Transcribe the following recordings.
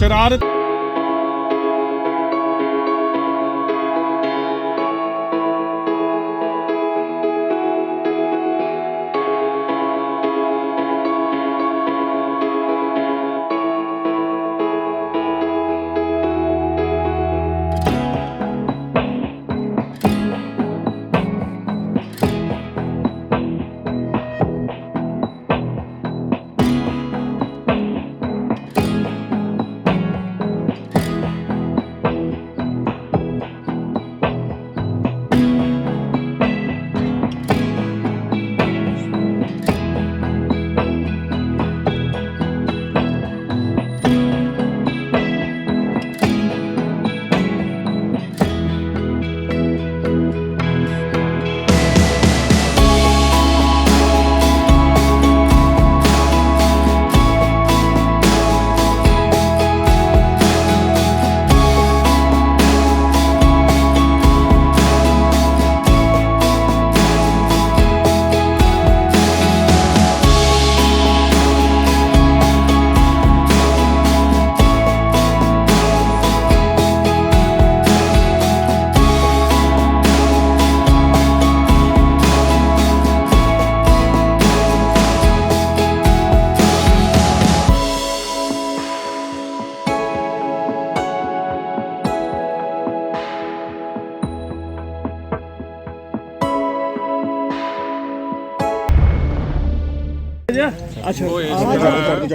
ਸ਼ਰਾਰਤ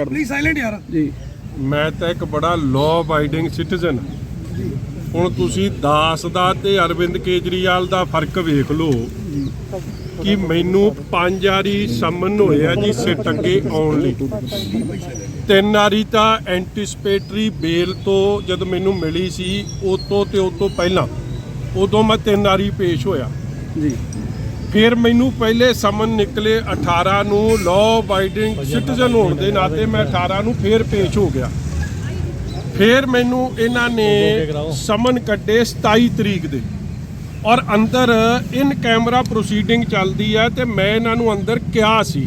please silent ਯਾਰ। ਮੈਂ ਤਾਂ ਇੱਕ ਬੜਾ ਲਾਅ ਅਬਾਈਡਿੰਗ ਸਿਟੀਜ਼ਨ ਹੁਣ ਤੁਸੀਂ ਦਾਸ ਦਾ ਤੇ ਅਰਵਿੰਦ ਕੇਜਰੀਵਾਲ ਦਾ ਫ਼ਰਕ ਵੇਖ ਲਓ ਕਿ ਮੈਨੂੰ ਪੰਜ ਵਾਰੀ ਸਮਨ ਹੋਇਆ ਜੀ ਸਿੱਟ ਅੱਗੇ ਆਉਣ ਲਈ। ਤਿੰਨ ਵਾਰੀ ਤਾਂ ਐਂਟੀਸਪੇਟਰੀ ਬੇਲ ਤੋਂ ਜਦ ਮੈਨੂੰ ਮਿਲੀ ਸੀ ਉਹ ਤੋਂ ਤੇ ਉਹ ਤੋਂ ਪਹਿਲਾਂ। ਉਦੋਂ ਮੈਂ ਤਿੰਨ ਵਾਰੀ ਪੇਸ਼ ਹੋਇਆ। ਜੀ। ਫਿਰ ਮੈਨੂੰ ਪਹਿਲੇ ਸਮਨ ਨਿਕਲੇ 18 ਨੂੰ ਲਾਅ ਅਬਾਈਡਿੰਗ ਸਿਟੀਜ਼ਨ ਹੋਣ ਦੇ ਨਾਤੇ ਮੈਂ 18 ਨੂੰ ਫਿਰ ਪੇਸ਼ ਹੋ ਗਿਆ। ਫਿਰ ਮੈਨੂੰ ਇਹਨਾਂ ਨੇ ਸਮਨ ਕੱਢੇ 27 ਤਰੀਕ ਦੇ। ਔਰ ਅੰਦਰ ਇਨ ਕੈਮਰਾ ਪ੍ਰੋਸੀਡਿੰਗ ਚੱਲਦੀ ਹੈ ਤੇ ਮੈਂ ਇਹਨਾਂ ਨੂੰ ਅੰਦਰ ਕਿਹਾ ਸੀ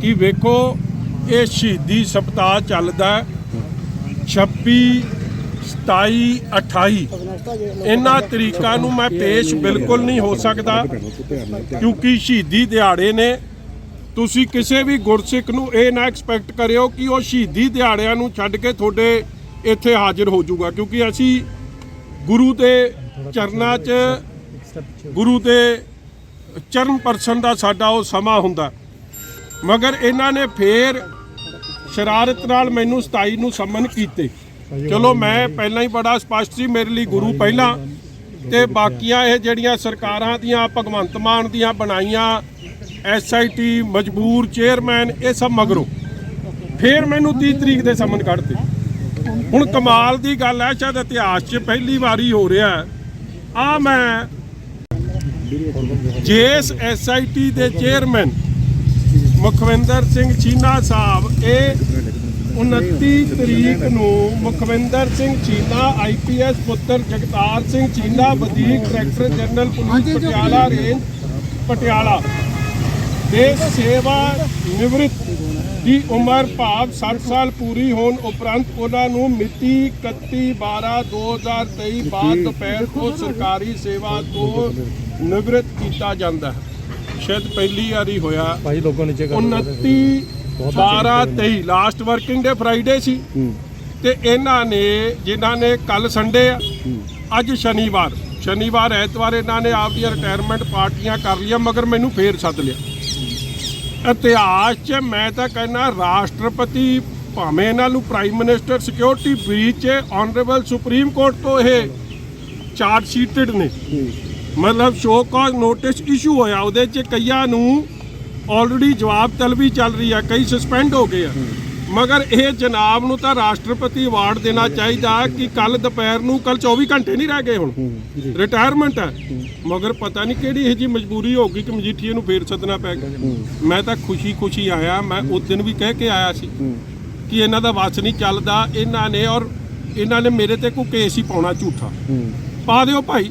ਕਿ ਵੇਖੋ, ਇਹ ਸ਼ਹੀਦੀ ਸਪਤਾਹ ਚੱਲਦਾ ਹੈ। 26 27 28 ਇਹਨਾਂ ਤਰੀਕਾਂ ਨੂੰ ਮੈਂ ਪੇਸ਼ ਬਿਲਕੁਲ ਨਹੀਂ ਹੋ ਸਕਦਾ, ਕਿਉਂਕਿ ਸ਼ਹੀਦੀ ਦਿਹਾੜੇ ਨੇ। ਤੁਸੀਂ ਕਿਸੇ ਵੀ ਗੁਰਸਿੱਖ ਨੂੰ ਇਹ ਨਾ ਐਕਸਪੈਕਟ ਕਰਿਓ ਕਿ ਉਹ ਸ਼ਹੀਦੀ ਦਿਹਾੜਿਆਂ ਨੂੰ ਛੱਡ ਕੇ ਤੁਹਾਡੇ ਇੱਥੇ ਹਾਜ਼ਰ ਹੋ ਜਾਊਗਾ, ਕਿਉਂਕਿ ਅਸੀਂ ਗੁਰੂ ਦੇ ਚਰਨਾਂ 'ਚ, ਗੁਰੂ ਦੇ ਚਰਨ ਪਰਸਨ ਦਾ ਸਾਡਾ ਉਹ ਸਮਾਂ ਹੁੰਦਾ। ਮਗਰ ਇਹਨਾਂ ਨੇ ਫੇਰ ਸ਼ਰਾਰਤ ਨਾਲ ਮੈਨੂੰ 27 ਨੂੰ ਸਮਨ ਕੀਤੇ। ਚਲੋ ਮੈਂ ਪਹਿਲਾਂ ਹੀ ਬੜਾ ਸਪਸ਼ਟ ਸੀ ਮੇਰੇ ਲਈ ਗੁਰੂ ਪਹਿਲਾਂ ਤੇ ਬਾਕੀਆਂ ਇਹ ਜਿਹੜੀਆਂ ਸਰਕਾਰਾਂ ਦੀਆਂ, ਭਗਵੰਤ ਮਾਨ ਦੀਆਂ ਬਣਾਈਆਂ ਐਸਆਈਟੀ ਮਜਬੂਰ ਚੇਅਰਮੈਨ ਇਹ ਸਭ ਮਗਰੋਂ। ਫੇਰ ਮੈਨੂੰ 30 ਤਰੀਕ ਦੇ ਸਮਨ ਕੱਢਤੇ। ਹੁਣ ਕਮਾਲ ਦੀ ਗੱਲ ਹੈ, ਸ਼ਾਇਦ ਇਤਿਹਾਸ 'ਚ ਪਹਿਲੀ ਵਾਰੀ ਹੋ ਰਿਹਾ ਆ ਮੈਂ ਜੇਐਸ ਐਸਆਈਟੀ ਦੇ ਚੇਅਰਮੈਨ ਮੁਖਵਿੰਦਰ ਸਿੰਘ ਚੀਨਾ ਸਾਹਿਬ, ਇਹ 29 ਤਰੀਕ ਨੂੰ ਮੁਖਵਿੰਦਰ ਸਿੰਘ ਚੀਨਾ ਆਈਪੀਐਸ ਪੁੱਤਰ ਜਗਤਾਰ ਸਿੰਘ ਚੀਨਾ ਵਧੀਕ director general police Patiala range Patiala ਦੇ ਸੇਵਾ ਨਿਵ੍ਰਿਤ ਦੀ ਉਮਰ ਭਾਵ 60 ਸਾਲ ਪੂਰੀ ਹੋਣ ਉਪਰੰਤ ਉਹਨਾਂ ਨੂੰ ਮਿਤੀ 31 12 2023 ਬਾਅਦ ਦੁਪਹਿਰ ਤੋਂ ਸਰਕਾਰੀ ਸੇਵਾ ਤੋਂ ਨਿਵ੍ਰਿਤ ਕੀਤਾ ਜਾਂਦਾ ਹੈ। ਸ਼ਾਇਦ ਪਹਿਲੀ ਵਾਰੀ ਹੋਇਆ। ਭਾਈ ਲੋਗੋ ਨੀਚੇ ਕਰ 29 12 23 ਲਾਸਟ ਵਰਕਿੰਗ ਡੇ ਫਰਾਈਡੇ ਸੀ। ਤੇ ਇਹਨਾਂ ਨੇ ਜਿਨ੍ਹਾਂ ਨੇ ਕੱਲ ਸੰਡੇ ਆ ਅੱਜ ਸ਼ਨੀਵਾਰ। ਸ਼ਨੀਵਾਰ ਐਤਵਾਰ ਇਹਨਾਂ ਨੇ ਆਪਦੀਆਂ ਰਿਟਾਇਰਮੈਂਟ ਪਾਰਟੀਆਂ ਕਰ ਲਈਆਂ ਮਗਰ ਮੈਨੂੰ ਫੇਰ ਸੱਦ ਲਿਆ। ਇਤਿਹਾਸ 'ਚ ਮੈਂ ਤਾਂ ਕਹਿੰਦਾ ਰਾਸ਼ਟਰਪਤੀ ਭਾਵੇਂ ਇਹਨਾਂ ਨੂੰ ਪ੍ਰਾਈਮ ਮਿਨਿਸਟਰ ਸਿਕਿਉਰਿਟੀ ਬ੍ਰੀਚ ਹੈ ਆਨਰੇਬਲ ਸੁਪਰੀਮ ਕੋਰਟ ਤੋਂ ਇਹ ਚਾਰਜ ਸ਼ੀਟਡ ਨੇ। ਮਤਲਬ ਸ਼ੋ ਕਾਜ਼ ਨੋਟਿਸ ਇਸ਼ੂ ਹੋਇਆ ਉਹਦੇ 'ਚ ਕਈਆਂ ਨੂੰ ਆਲਰੇਡੀ ਜਵਾਬ ਤਲਬੀ ਚੱਲ ਰਹੀ ਆ ਕਈ ਸਸਪੈਂਡ ਹੋ ਗਏ ਆ। ਮਗਰ ਇਹ ਜਨਾਬ ਨੂੰ ਤਾਂ ਰਾਸ਼ਟਰਪਤੀ ਅਵਾਰਡ ਦੇਣਾ ਚਾਹੀਦਾ ਕਿ ਕੱਲ ਦੁਪਹਿਰ ਨੂੰ ਕੱਲ 24 ਘੰਟੇ ਨਹੀਂ ਰਹਿ ਗਏ ਹੁਣ। ਰਿਟਾਇਰਮੈਂਟ ਹੈ। ਮਗਰ ਪਤਾ ਨਹੀਂ ਕਿਹੜੀ ਇਹ ਜੀ ਮਜਬੂਰੀ ਹੋ ਗਈ ਕਿ ਮਜੀਠੀਏ ਨੂੰ ਫੇਰ ਸੱਦਣਾ ਪੈ ਗਿਆ। ਮੈਂ ਤਾਂ ਖੁਸ਼ੀ ਖੁਸ਼ੀ ਆਇਆ ਮੈਂ ਉਸ ਦਿਨ ਵੀ ਕਹਿ ਕੇ ਆਇਆ ਸੀ ਕਿ ਇਹਨਾਂ ਦਾ ਵਾਸ ਨਹੀਂ ਚੱਲਦਾ ਇਹਨਾਂ ਨੇ ਔਰ ਇਹਨਾਂ ਨੇ ਮੇਰੇ ਤੇ ਕੋਈ ਕੇਸ ਹੀ ਪਾਉਣਾ ਝੂਠਾ। ਪਾ ਦਿਓ ਭਾਈ।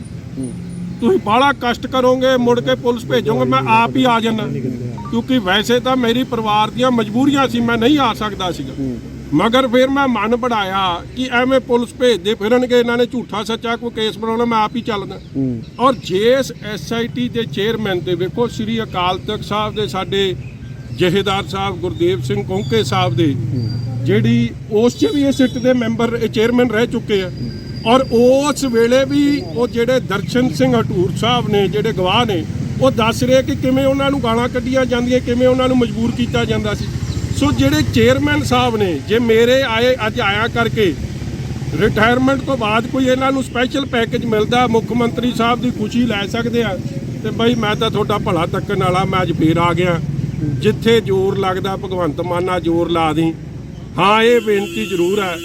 ਤੁਸੀਂ ਬਾਹਲਾ ਕਸ਼ਟ ਕਰੋਗੇ ਮੁੜ ਕੇ ਪੁਲਿਸ ਭੇਜੋਗੇ ਮੈਂ ਆਪ ਹੀ ਆ ਜਾਣਾ ਕਿਉਂਕਿ ਵੈਸੇ ਤਾਂ ਮੇਰੀ ਪਰਿਵਾਰ ਦੀਆਂ ਮਜਬੂਰੀਆਂ ਸੀ ਮੈਂ ਨਹੀਂ ਆ ਸਕਦਾ ਸੀਗਾ। ਮਗਰ ਫਿਰ ਮੈਂ ਮਨ ਬਣਾਇਆ ਕਿ ਐਵੇਂ ਪੁਲਿਸ ਭੇਜਦੇ ਫਿਰਨਗੇ ਇਹਨਾਂ ਨੇ ਝੂਠਾ ਸੱਚਾ ਕੋਈ ਕੇਸ ਬਣਾਉਣਾ ਮੈਂ ਆਪ ਹੀ ਚੱਲਦਾ। ਔਰ ਜਿਸ ਐਸਆਈਟੀ ਦੇ ਚੇਅਰਮੈਨ ਦੇ ਵੇਖੋ ਸ੍ਰੀ ਅਕਾਲ ਤਖਤ ਸਾਹਿਬ ਦੇ ਸਾਡੇ ਜਹੇਦਾਰ ਸਾਹਿਬ ਗੁਰਦੇਵ ਸਿੰਘ ਕੌਂਕੇ ਸਾਹਿਬ ਦੇ ਜਿਹੜੀ ਉਸ 'ਚ ਵੀ ਇਹ ਸਿੱਟ ਦੇ ਮੈਂਬਰ ਚੇਅਰਮੈਨ ਰਹਿ ਚੁੱਕੇ ਆ। ਔਰ ਉਸ ਵੇਲੇ ਵੀ ਉਹ ਜਿਹੜੇ ਦਰਸ਼ਨ ਸਿੰਘ ਹਟੂਰ ਸਾਹਿਬ ਨੇ ਜਿਹੜੇ ਗਵਾਹ ਨੇ ਉਹ ਦੱਸ ਰਹੇ ਕਿ ਕਿਵੇਂ ਉਹਨਾਂ ਨੂੰ ਗਾਲਾਂ ਕੱਢੀਆਂ ਜਾਂਦੀਆਂ, ਕਿਵੇਂ ਉਹਨਾਂ ਨੂੰ ਮਜਬੂਰ ਕੀਤਾ ਜਾਂਦਾ ਸੀ। ਸੋ ਜਿਹੜੇ ਚੇਅਰਮੈਨ ਸਾਹਿਬ ਨੇ, ਜੇ ਮੇਰੇ ਆਏ ਅੱਜ ਆਇਆ ਕਰਕੇ ਰਿਟਾਇਰਮੈਂਟ ਤੋਂ ਬਾਅਦ ਕੋਈ ਇਹਨਾਂ ਨੂੰ ਸਪੈਸ਼ਲ ਪੈਕੇਜ ਮਿਲਦਾ, ਮੁੱਖ ਮੰਤਰੀ ਸਾਹਿਬ ਦੀ ਖੁਸ਼ੀ ਲੈ ਸਕਦੇ ਆ, ਤੇ ਬਈ ਮੈਂ ਤਾਂ ਤੁਹਾਡਾ ਭਲਾ ਤੱਕਣ ਵਾਲਾ, ਮੈਂ ਅੱਜ ਫੇਰ ਆ ਗਿਆ। ਜਿੱਥੇ ਜ਼ੋਰ ਲੱਗਦਾ, ਭਗਵੰਤ ਮਾਨਾ ਜ਼ੋਰ ਲਾ ਦੀ। ਹਾਂ, ਇਹ ਬੇਨਤੀ ਜ਼ਰੂਰ ਹੈ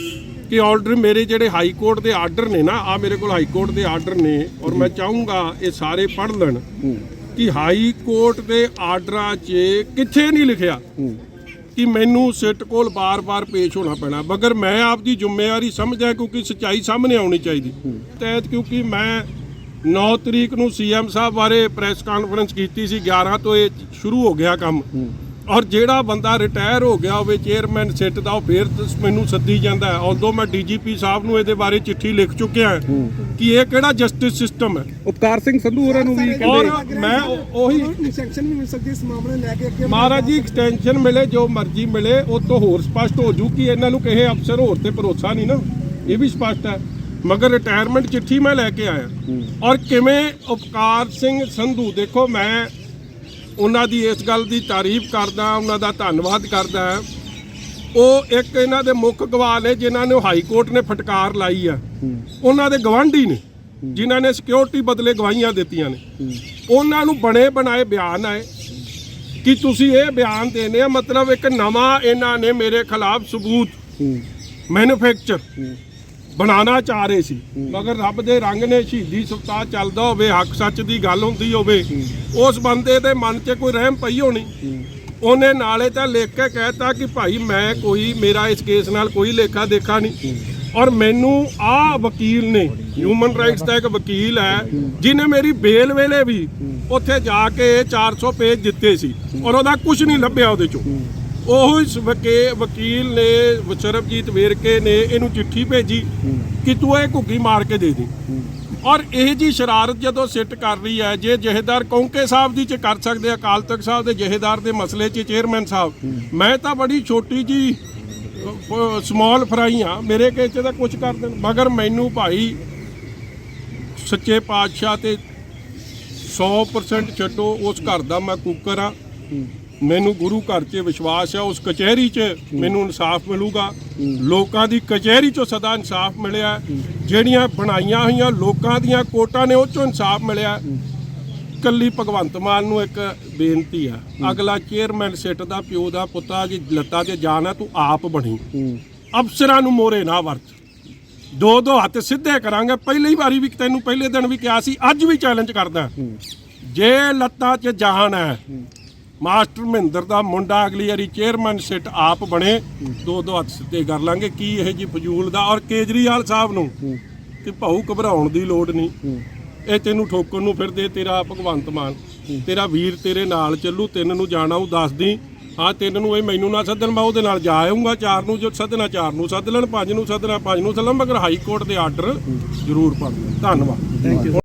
ਕਿ ਆਰਡਰ ਮੇਰੇ ਜਿਹੜੇ ਹਾਈ ਕੋਰਟ ਦੇ ਆਰਡਰ ਨੇ ਨਾ ਆ ਮੇਰੇ ਕੋਲ ਹਾਈ ਕੋਰਟ ਦੇ ਆਰਡਰ ਨੇ, ਔਰ ਮੈਂ ਚਾਹੂੰਗਾ ਇਹ ਸਾਰੇ ਪੜ੍ਹ ਲੈਣ। ਕਿ ਹਾਈ ਕੋਰਟ ਦੇ ਆਰਡਰਾਂ 'ਚ ਕਿੱਥੇ ਨਹੀਂ ਲਿਖਿਆ ਕਿ ਮੈਨੂੰ ਸਿੱਟ ਕੋਲ ਬਾਰ-ਬਾਰ ਪੇਸ਼ ਹੋਣਾ ਪੈਣਾ। ਮਗਰ ਮੈਂ ਆਪਦੀ ਜ਼ਿੰਮੇਵਾਰੀ ਸਮਝਦਾ ਕਿਉਂਕਿ ਸੱਚਾਈ ਸਾਹਮਣੇ ਆਉਣੀ ਚਾਹੀਦੀ। ਤਹਿਤ ਕਿਉਂਕਿ ਮੈਂ 9 ਤਰੀਕ ਨੂੰ ਸੀਐਮ ਸਾਹਿਬ ਬਾਰੇ ਪ੍ਰੈਸ ਕਾਨਫਰੰਸ ਕੀਤੀ ਸੀ 11 ਤੋਂ ਇਹ ਸ਼ੁਰੂ ਹੋ ਗਿਆ ਕੰਮ। ਔਰ ਜਿਹੜਾ ਬੰਦਾ ਰਿਟਾਇਰ ਹੋ ਗਿਆ ਹੋਵੇ ਚੇਅਰਮੈਨ ਸਿੱਟ ਦਾ ਉਹ ਫੇਰ ਮੈਨੂੰ ਸੱਦੀ ਜਾਂਦਾ ਹੈ। ਉਦੋਂ ਮੈਂ ਡੀਜੀਪੀ ਸਾਹਿਬ ਨੂੰ ਇਹਦੇ ਬਾਰੇ ਚਿੱਠੀ ਲਿਖ ਚੁੱਕਿਆ ਕਿ ਇਹ ਕਿਹੜਾ ਜਸਟਿਸ ਸਿਸਟਮ ਹੈ। ਉਪਕਾਰ ਸਿੰਘ ਸੰਧੂ ਹੋਰਾਂ ਨੂੰ ਵੀ ਔਰ ਕਹਿੰਦੇ ਮੈਂ ਉਹ- ਇਨਸਟਰਕਸ਼ਨ ਵੀ ਮਿਲ ਸਕਦੀ ਇਸ ਮਾਮਲੇ ਲੈ ਕੇ ਅੱਗੇ? ਮਹਾਰਾਜ ਜੀ ਐਕਸਟੈਂਸ਼ਨ ਮਿਲੇ ਜੋ ਮਰਜ਼ੀ ਮਿਲੇ ਉਹ ਤੋਂ ਹੋਰ ਸਪਸ਼ਟ ਹੋ ਜੂ ਕਿ ਇਹਨਾਂ ਨੂੰ ਕਿਸੇ ਅਫਸਰ ਹੋਰ ਤੇ ਭਰੋਸਾ ਨਹੀਂ ਨਾ। ਇਹ ਵੀ ਸਪਸ਼ਟ ਹੈ। ਮਗਰ ਰਿਟਾਇਰਮੈਂਟ ਚਿੱਠੀ ਮੈਂ ਲੈ ਕੇ ਆਇਆ। ਔਰ ਕਿਵੇਂ ਉਪਕਾਰ ਸਿੰਘ ਸੰਧੂ ਦੇਖੋ ਮੈਂ ਉਹਨਾਂ ਦੀ ਇਸ ਗੱਲ ਦੀ ਤਾਰੀਫ ਕਰਦਾ ਉਹਨਾਂ ਦਾ ਧੰਨਵਾਦ ਕਰਦਾ ਉਹ ਇੱਕ ਇਹਨਾਂ ਦੇ ਮੁੱਖ ਗਵਾਹ ਨੇ ਜਿਨ੍ਹਾਂ ਨੇ ਹਾਈ ਕੋਰਟ ਨੇ ਫਟਕਾਰ ਲਾਈ ਆ। ਉਹਨਾਂ ਦੇ ਗਵਾਂਢੀ ਨੇ ਜਿਨ੍ਹਾਂ ਨੇ ਸਿਕਿਉਰਿਟੀ ਬਦਲੇ ਗਵਾਹੀਆਂ ਦਿੱਤੀਆਂ ਨੇ। ਉਹਨਾਂ ਨੂੰ ਬਣੇ ਬਣਾਏ ਬਿਆਨ ਆਏ ਕਿ ਤੁਸੀਂ ਇਹ ਬਿਆਨ ਦੇਣੇ ਆ ਮਤਲਬ ਇੱਕ ਨਵਾਂ ਇਹਨਾਂ ਨੇ ਮੇਰੇ ਖਿਲਾਫ ਸਬੂਤ ਮੈਨੂਫੈਕਚਰ ਬਣਾਉਣਾ ਚਾਹ ਰਹੇ ਸੀ। ਮਗਰ ਰੱਬ ਦੇ ਰੰਗ ਨੇ ਸ਼ਹੀਦੀ ਸਪਤਾਹ ਚੱਲਦਾ ਹੋਵੇ ਹੱਕ ਸੱਚ ਦੀ ਗੱਲ ਹੁੰਦੀ ਹੋਵੇ ਉਸ ਬੰਦੇ ਦੇ ਮਨ 'ਚ ਕੋਈ ਰਹਿਮ ਪਈ ਹੋਣੀ। ਉਹਨੇ ਨਾਲੇ ਤਾਂ ਲਿਖ ਕੇ ਕਹਿਤਾ ਕਿ ਭਾਈ ਮੈਂ ਕੋਈ ਮੇਰਾ ਇਸ ਕੇਸ ਨਾਲ ਕੋਈ ਲੇਖਾ ਦੇਖਾ ਨਹੀਂ। ਔਰ ਮੈਨੂੰ ਆ ਵਕੀਲ ਨੇ ਹਿਊਮਨ ਰਾਈਟਸ ਦਾ ਇੱਕ ਵਕੀਲ ਹੈ ਜਿਨੇ ਮੇਰੀ ਬੇਲ ਵੇਲੇ ਵੀ ਉੱਥੇ ਜਾ ਕੇ 400 ਪੇਜ ਦਿੱਤੇ ਸੀ। ਔਰ ਉਹਦਾ ਕੁਝ ਨਹੀਂ ਲੱਭਿਆ ਉਹਦੇ ਚੋਂ। ਉਹ ਇਸ ਵਕੇ ਵਕੀਲ ਨੇ ਸਰਬਜੀਤ ਵੇਰਕੇ ਨੇ ਇਹਨੂੰ ਚਿੱਠੀ ਭੇਜੀ ਕਿ ਤੂੰ ਇਹ ਘੁੱਗੀ ਮਾਰ ਕੇ ਦੇ ਦੇ। ਔਰ ਇਹ ਜੀ ਸ਼ਰਾਰਤ ਜਦੋਂ ਸਿੱਟ ਕਰ ਰਹੀ ਹੈ ਜੇ ਜਹੇਦਾਰ ਕੌਂਕੇ ਸਾਹਿਬ ਦੀ ਚ ਕਰ ਸਕਦੇ ਆ, ਅਕਾਲ ਤਖਤ ਸਾਹਿਬ ਦੇ ਜਹੇਦਾਰ ਦੇ ਮਸਲੇ 'ਚ ਚੇਅਰਮੈਨ ਸਾਹਿਬ ਮੈਂ ਤਾਂ ਬੜੀ ਛੋਟੀ ਜੀ ਸਮਾਲ ਫਰਾਈ ਆ ਮੇਰੇ ਕੇਸ 'ਚ ਤਾਂ ਕੁਝ ਕਰ ਦੇਣ। ਮਗਰ ਮੈਨੂੰ ਭਾਈ ਸੱਚੇ ਪਾਤਸ਼ਾਹ ਤੇ 100% ਛੱਡੋ ਉਸ ਘਰ ਦਾ ਮੈਂ ਕੁੱਕਰ ਆ। ਮੈਨੂੰ ਗੁਰੂ ਘਰ 'ਚ ਵਿਸ਼ਵਾਸ ਹੈ ਉਸ ਕਚਹਿਰੀ 'ਚ ਮੈਨੂੰ ਇਨਸਾਫ ਮਿਲੂਗਾ। ਲੋਕਾਂ ਦੀ ਕਚਹਿਰੀ 'ਚੋਂ ਸਦਾ ਇਨਸਾਫ ਮਿਲਿਆ ਜਿਹੜੀਆਂ ਬਣਾਈਆਂ ਹੋਈਆਂ ਲੋਕਾਂ ਦੀਆਂ ਕੋਟਾਂ ਨੇ ਉਹ 'ਚੋਂ ਇਨਸਾਫ ਮਿਲਿਆ ਕੱਲੀ ਭਗਵੰਤ ਮਾਨ ਨੂੰ ਇੱਕ ਬੇਨਤੀ ਆ ਅਗਲਾ ਚੇਅਰਮੈਨ ਸਿੱਟ ਦਾ ਪਿਓ ਦਾ ਪੁੱਤਾ ਜੀ ਲੱਤਾਂ 'ਤੇ ਜਾਨ ਆ ਤੂੰ ਆਪ ਬਣੀ। ਅਫਸਰਾਂ ਨੂੰ ਮੋਰੇ ਨਾ ਵਰਤ। ਦੋ ਦੋ ਹੱਥ ਸਿੱਧੇ ਕਰਾਂਗੇ। ਪਹਿਲੀ ਵਾਰੀ ਵੀ ਤੈਨੂੰ ਪਹਿਲੇ ਦਿਨ ਵੀ ਕਿਹਾ ਸੀ ਅੱਜ ਵੀ ਚੈਲੰਜ ਕਰਦਾ। ਜੇ ਲੱਤਾਂ 'ਚ ਜਾਨ ਹੈ ਮਾਸਟਰ ਮਹਿੰਦਰ ਦਾ ਮੁੰਡਾ ਅਗਲੀ ਵਾਰੀ ਚੇਅਰਮੈਨ ਸਿੱਟ ਆਪ ਬਣੇ। ਦੋ ਦੋ ਹੱਥ ਸਿੱਧੇ ਕਰ ਲਾਂਗੇ ਕੀ ਇਹ ਜੀ ਫਜ਼ੂਲ ਦਾ ਔਰ ਕੇਜਰੀਵਾਲ ਸਾਹਿਬ ਨੂੰ? ਕਿ ਭਾਊ ਘਬਰਾਉਣ ਦੀ ਲੋੜ ਨਹੀਂ। ਇਹ ਤੈਨੂੰ ਠੋਕਣ ਨੂੰ ਫਿਰਦੇ ਤੇਰਾ ਭਗਵੰਤ ਮਾਨ। ਤੇਰਾ ਵੀਰ ਤੇਰੇ ਨਾਲ ਚੱਲੂ ਤਿੰਨ ਨੂੰ ਜਾਣਾ ਉਹ ਦੱਸਦੀ। ਹਾਂ ਤਿੰਨ ਨੂੰ ਇਹ ਮੈਨੂੰ ਨਾ ਸੱਦਣ ਮੈਂ ਉਹਦੇ ਨਾਲ ਜਾ ਆਉਂਗਾ ਚਾਰ ਨੂੰ ਜੋ ਸੱਦਣਾ ਚਾਰ ਨੂੰ ਸੱਦ ਲੈਣ ਪੰਜ ਨੂੰ ਸੱਦਣਾ ਪੰਜ ਨੂੰ ਸੱਦਣ ਮਗਰ ਹਾਈ ਕੋਰਟ ਦੇ ਆਰਡਰ ਜ਼ਰੂਰ ਪੜ੍ਹ ਧੰਨਵਾਦ। Thank you